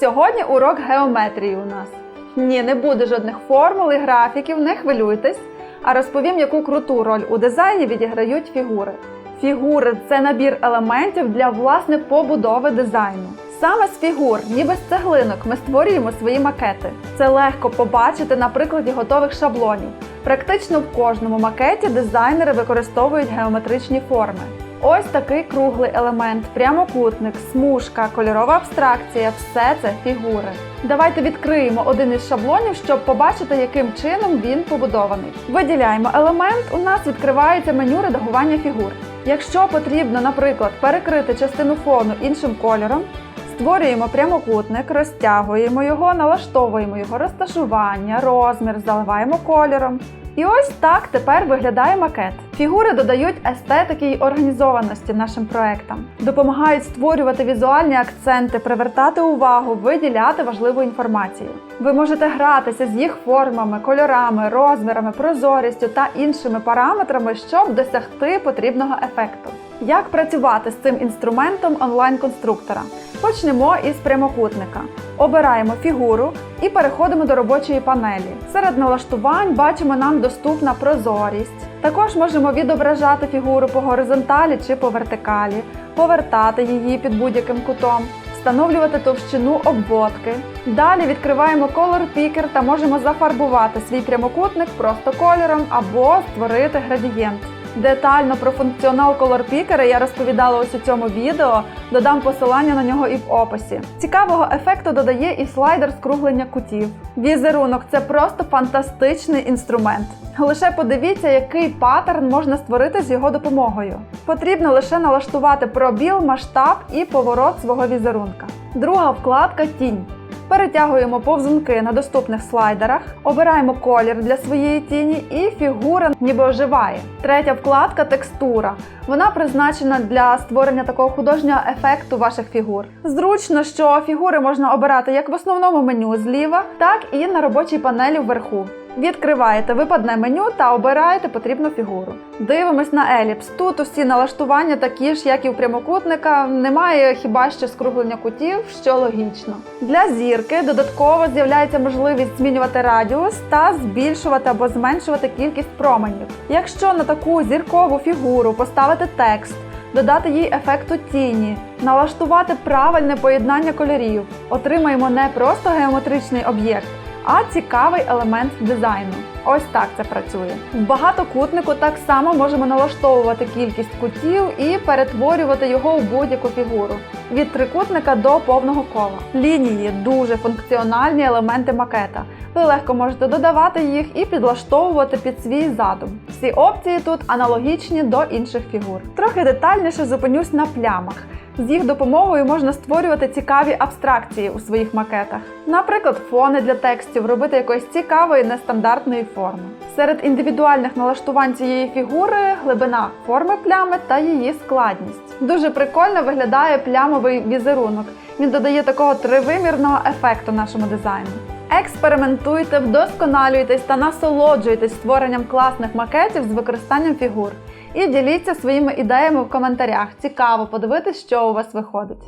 Сьогодні урок геометрії у нас. Ні, не буде жодних формул і графіків, не хвилюйтесь, а розповім, яку круту роль у дизайні відіграють фігури. Фігури це набір елементів для власне побудови дизайну. Саме з фігур, ніби з цеглинок, ми створюємо свої макети. Це легко побачити на прикладі готових шаблонів. Практично в кожному макеті дизайнери використовують геометричні форми. Ось такий круглий елемент, прямокутник, смужка, кольорова абстракція все це фігури. Давайте відкриємо один із шаблонів, щоб побачити, яким чином він побудований. Виділяємо елемент, у нас відкривається меню редагування фігур. Якщо потрібно, наприклад, перекрити частину фону іншим кольором, створюємо прямокутник, розтягуємо його, налаштовуємо його розташування, розмір, заливаємо кольором. І ось так тепер виглядає макет. Фігури додають естетики й організованості нашим проектам, допомагають створювати візуальні акценти, привертати увагу, виділяти важливу інформацію. Ви можете гратися з їх формами, кольорами, розмірами, прозорістю та іншими параметрами, щоб досягти потрібного ефекту. Як працювати з цим інструментом онлайн-конструктора? Почнемо із прямокутника. Обираємо фігуру і переходимо до робочої панелі. Серед налаштувань бачимо нам доступна прозорість. Також можемо відображати фігуру по горизонталі чи по вертикалі, повертати її під будь-яким кутом, встановлювати товщину обводки. Далі відкриваємо Color Picker та можемо зафарбувати свій прямокутник просто кольором або створити градієнт. Детально про функціонал Color Picker я розповідала ось у цьому відео. Додам посилання на нього і в описі. Цікавого ефекту додає і слайдер скруглення кутів. Візерунок це просто фантастичний інструмент. Лише подивіться, який паттерн можна створити з його допомогою. Потрібно лише налаштувати пробіл, масштаб і поворот свого візерунка. Друга вкладка тінь. Перетягуємо повзунки на доступних слайдерах, обираємо колір для своєї тіні і фігура ніби оживає. Третя вкладка текстура. Вона призначена для створення такого художнього ефекту ваших фігур. Зручно, що фігури можна обирати як в основному меню зліва, так і на робочій панелі вверху. Відкриваєте випадне меню та обираєте потрібну фігуру. Дивимось на еліпс. Тут усі налаштування такі ж, як і у прямокутника. Немає хіба що скруглення кутів, що логічно. Для зірки додатково з'являється можливість змінювати радіус та збільшувати або зменшувати кількість променів. Якщо на таку зіркову фігуру поставити текст, додати їй ефекту тіні, налаштувати правильне поєднання кольорів, отримаємо не просто геометричний об'єкт а цікавий елемент дизайну. Ось так це працює. В багатокутнику так само можемо налаштовувати кількість кутів і перетворювати його у будь-яку фігуру від трикутника до повного кола. Лінії дуже функціональні елементи макета. Ви легко можете додавати їх і підлаштовувати під свій задум. Всі опції тут аналогічні до інших фігур. Трохи детальніше зупинюсь на плямах. З їх допомогою можна створювати цікаві абстракції у своїх макетах. Наприклад, фони для текстів робити якоїсь цікавої нестандартної форми. Серед індивідуальних налаштувань цієї фігури глибина форми плями та її складність. Дуже прикольно виглядає плямовий візерунок. Він додає такого тривимірного ефекту нашому дизайну. Експериментуйте, вдосконалюйтесь та насолоджуйтесь створенням класних макетів з використанням фігур. І діліться своїми ідеями в коментарях. Цікаво подивитись, що у вас виходить.